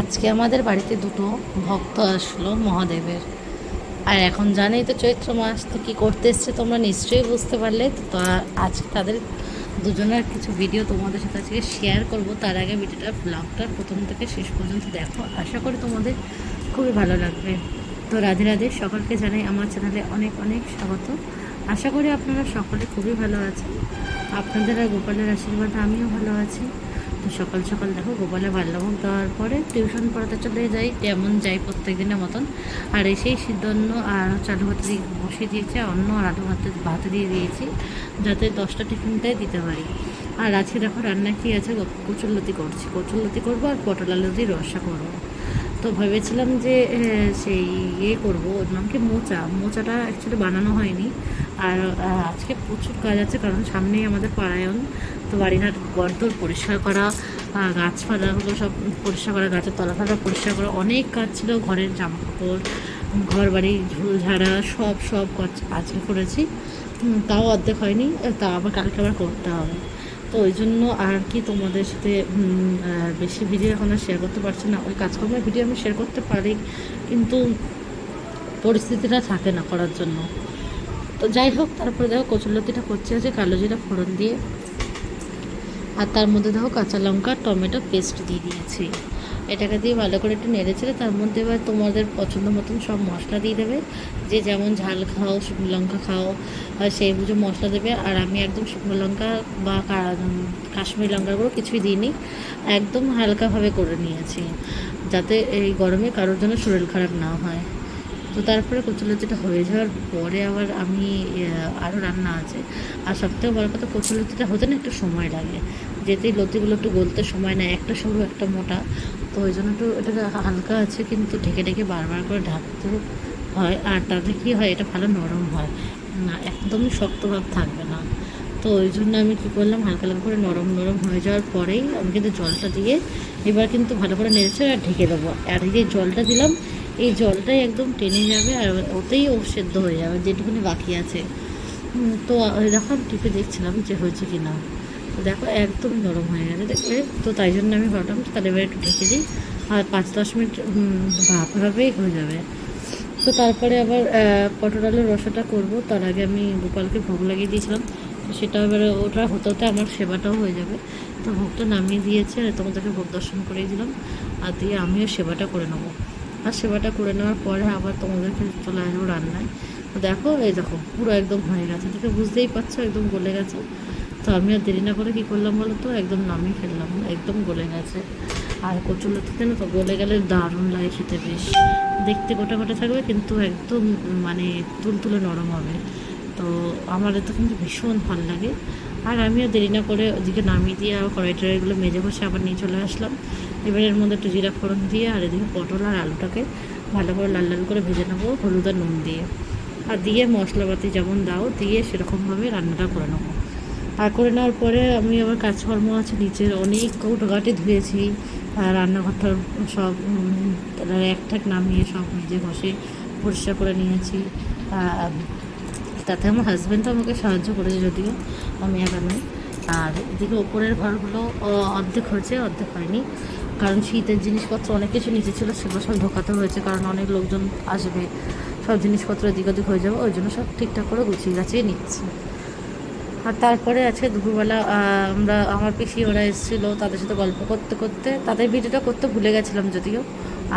আজকে আমাদের বাড়িতে দুটো ভক্ত আসলো মহাদেবের। আর এখন জানেই তো চৈত্র মাস, তো কী করতে এসছে তোমরা নিশ্চয়ই বুঝতে পারলে। তো আজকে তাদের দুজনের কিছু ভিডিও তোমাদের সাথে আজকে শেয়ার করব। তার আগে ভিডিওটা ব্লগটা প্রথম থেকে শেষ পর্যন্ত দেখো। আশা করি তোমাদের খুবই ভালো লাগবে। তো রাধে রাধে, সকলকে জানাই আমার চ্যানেলে অনেক অনেক স্বাগত। আশা করি আপনারা সকলে খুবই ভালো আছেন। আপনাদের আর গোপালের আশীর্বাদে আমিও ভালো আছি। তো সকাল সকাল দেখো গোপালে বাল্যভোগ দেওয়ার পরে টিউশন পড়াতে চলে যাই, যেমন যাই প্রত্যেক দিনের মতন। আর এসেই সিদ্ধন্য আর চালু ভাতে দিয়ে বসিয়ে দিয়েছে অন্য আর আলু ভাতে ভাতে দিয়ে দিয়েছি, যাতে দশটা টিফিনটাই দিতে পারি। আর আজকে দেখো রান্না কি আছে কচুরলতি করছি। কচুরলতি করব আর পটল আলু দিয়ে রসা করব। তো ভেবেছিলাম যে সেই ইয়ে করব, ওর নাম কি মোচা। মোচাটা অ্যাকচুয়ালি বানানো হয়নি। আর আজকে প্রচুর কাজ আছে, কারণ সামনেই আমাদের পাড়ায়ন তো বাড়িঘাট গর্দর পরিষ্কার করা গাছপালাগুলো সব পরিষ্কার করা, গাছের তলাফালা পরিষ্কার করা, অনেক কাজ ছিল, ঘরের জামা কাপড় ঘর বাড়ি ঝুল ঝাড়া সব সব কাজ আজকে করেছি। তাও অর্ধেক হয়নি তা আবার কালকে আবার করতে হবে। তো ওই জন্য আর কি তোমাদের সাথে বেশি ভিডিও এখন আর শেয়ার করতে পারছি না। ওই কাজকর্মের ভিডিও আমি শেয়ার করতে পারি, কিন্তু পরিস্থিতিটা থাকে না করার জন্য। তো যাই হোক, তারপরে দেখো কচুরলতিটা করছে আছে কালো জিরা ফোড়ন দিয়ে। আর তার মধ্যে দেখো কাঁচা লঙ্কা, টমেটো পেস্ট দিয়ে দিয়েছি। এটাকে দিয়ে ভালো করে একটু নেড়েছিলে তার মধ্যে এবার তোমাদের পছন্দ মতন সব মশলা দিয়ে দেবে। যে যেমন ঝাল খাও, শুকনো লঙ্কা খাও সেই বুঝে মশলা দেবে। আর আমি একদম শুকনো লঙ্কা বা কাশ্মীরি লঙ্কাগুলো কিছুই দিইনি। একদম হালকাভাবে করে নিয়েছি, যাতে এই গরমে কারোর জন্য শরীর খারাপ না হয়। তো তারপরে কচুলতিটা হয়ে যাওয়ার পরে আবার আমি আরও রান্না আছে। আর সবথেকে বড় কথা কচুলতিটা হতে না একটু সময় লাগে। যেতে লতিগুলো একটু গলতে সময় নেয়, একটা সরু, একটা মোটা। তো ওই জন্য একটু এটা হালকা আছে, কিন্তু ঢেকে ঢেকে বারবার করে ঢাকতে হয়। আর তাতে কী হয়, এটা ভালো নরম হয়। না, একদমই শক্তভাব থাকবে না। তো ওই জন্য আমি কী করলাম, হালকা হালকা করে নরম নরম হয়ে যাওয়ার পরেই আমি কিন্তু জলটা দিয়ে এবার কিন্তু ভালো করে নেড়েছে আর ঢেকে দেবো। আর এই যে জলটা দিলাম এই জলটাই একদম টেনে যাবে আর ওতেই ও সেদ্ধ হয়ে যাবে, যেটুকুনি বাকি আছে। তো যখন টিপে দেখছিলাম যে হয়েছে কি না দেখো একদম নরম হয়ে গেছে, দেখবে? তো তাই জন্য আমি ভাবলাম তাহলে একটু ঢেকে দিই, আর পাঁচ দশ মিনিট ভাবেই হয়ে যাবে। তো তারপরে আবার পটল আলুর রসাটা করব, তার আগে আমি গোপালকে ভোগ লাগিয়ে দিয়েছিলাম, তো সেটা এবারে ওটা হতে হতে আমার সেবাটাও হয়ে যাবে। তো ভোগটা নামিয়ে দিয়েছে, আর তোমাদেরকে ভোগ দর্শন করিয়ে দিলাম, আর দিয়ে আমিও সেবাটা করে নেব। আর সেবাটা করে নেওয়ার পরে আবার তোমাদেরকে চলে আসব রান্নায়। দেখো, এই দেখো, পুরো একদম হয়ে গেছে। দেখে বুঝতেই পারছ, একদম গলে গেছে। তো আমি আর দেরি না করে কী করলাম বলো তো? একদম নামিয়ে ফেললাম, একদম গলে গেছে। আর কচুলতিতে না তো, গলে গেলে দারুণ লাগে খেতে বেশ। দেখতে গোটা গোটা থাকবে, কিন্তু একদম মানে তুলতুলে নরম হবে। তো আমার তো কিন্তু ভীষণ ভালো লাগে। আর আমিও দেরি না করে ওদিকে নামিয়ে দিয়ে আবার কড়াই টড়াইগুলো মেজে বসে আবার নিয়ে চলে আসলাম। এবার এর মধ্যে একটু জিরা ফোড়ন দিয়ে আর এদিকে পটল আর আলুটাকে ভালো করে লাল লাল করে ভেজে নেব হলুদ আর নুন দিয়ে। আর দিয়ে মশলাপাতি যেমন দাও দিয়ে সেরকমভাবে রান্নাটা করে নেব। আর করে নেওয়ার পরে আমি আবার কাজকর্ম আছে নিচের অনেক কৌটোঘাটে ধুয়েছি। আর রান্নাঘরটার সব এক ঠাক নামিয়ে সব নিজে ঘষে পরিষ্কার করে নিয়েছি। তাতে আমার হাজব্যান্ডও আমাকে সাহায্য করেছে যদিও, আমি একা নই। আর এদিকে ওপরের ঘরগুলো অর্ধেক হয়েছে, অর্ধেক হয়নি। কারণ শীতের জিনিসপত্র, অনেক কিছু নিচে ছিল, সেগুলো সব ঢোকাতে হয়েছে, কারণ অনেক লোকজন আসবে। সব জিনিসপত্র এদিক ওদিক হয়ে যাবে, ওই জন্য সব ঠিকঠাক করে গুছিয়ে গাছিয়ে নিচ্ছি। আর তারপরে আজকে দুপুরবেলা আমরা, আমার পিসি ওরা এসেছিল তাদের সাথে গল্প করতে করতে, তাদের ভিডিওটা করতে ভুলে গেছিলাম যদিও।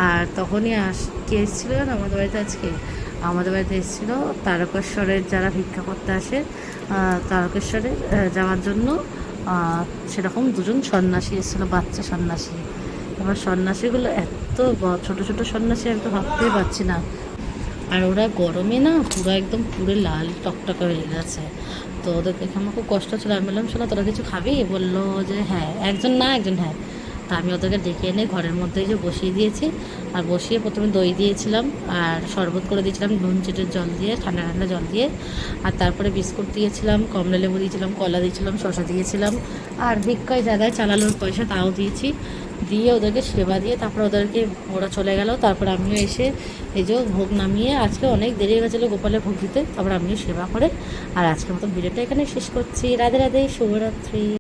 আর তখনই আস, কে এসেছিল আমাদের বাড়িতে আজকে। আমাদের বাড়িতে এসেছিল তারকেশ্বরের যারা ভিক্ষা করতে আসে তারকেশ্বরে যাওয়ার জন্য সেরকম দুজন সন্ন্যাসী এসেছিল, বাচ্চা সন্ন্যাসী। এবার সন্ন্যাসীগুলো এত ছোট ছোট সন্ন্যাসী আমি তো ভাবতেই পারছি না। আর ওরা গরমে না পুরো একদম পুরো লাল টকটকা হয়ে গেছে। তো ওদের দেখে আমার খুব কষ্ট ছিল আমি বললাম, শোনো, তোরা কিছু খাবি? বলল যে হ্যাঁ। একজন না, একজন হ্যাঁ। তা আমি ওদেরকে ডেকে এনে ঘরের মধ্যেই যে বসিয়ে দিয়েছি। আর বসিয়ে প্রথমে দই দিয়েছিলাম আর শরবত করে দিয়েছিলাম, নুন, চিটের জল দিয়ে, ঠান্ডা ঠান্ডা জল দিয়ে। আর তারপরে বিস্কুট দিয়েছিলাম, কমলা লেবু দিয়েছিলাম, কলা দিয়েছিলাম, শসা দিয়েছিলাম। আর ভিক্ষায় জায়গায় চালানোর পয়সা তাও দিয়েছি। দিয়ে ওদেরকে সেবা দিয়ে তারপর ওদেরকে, ওরা চলে গেল। তারপর আমিও এসে এই যে ভোগ নামিয়ে আজকে অনেক দেরি হয়ে গেছিল গোপালের ভোগ দিতে, তারপর আমিও সেবা করে। আর আজকের মতো ভিডিওটা এখানে শেষ করছি। রাধে রাধে, শুভরাত্রি।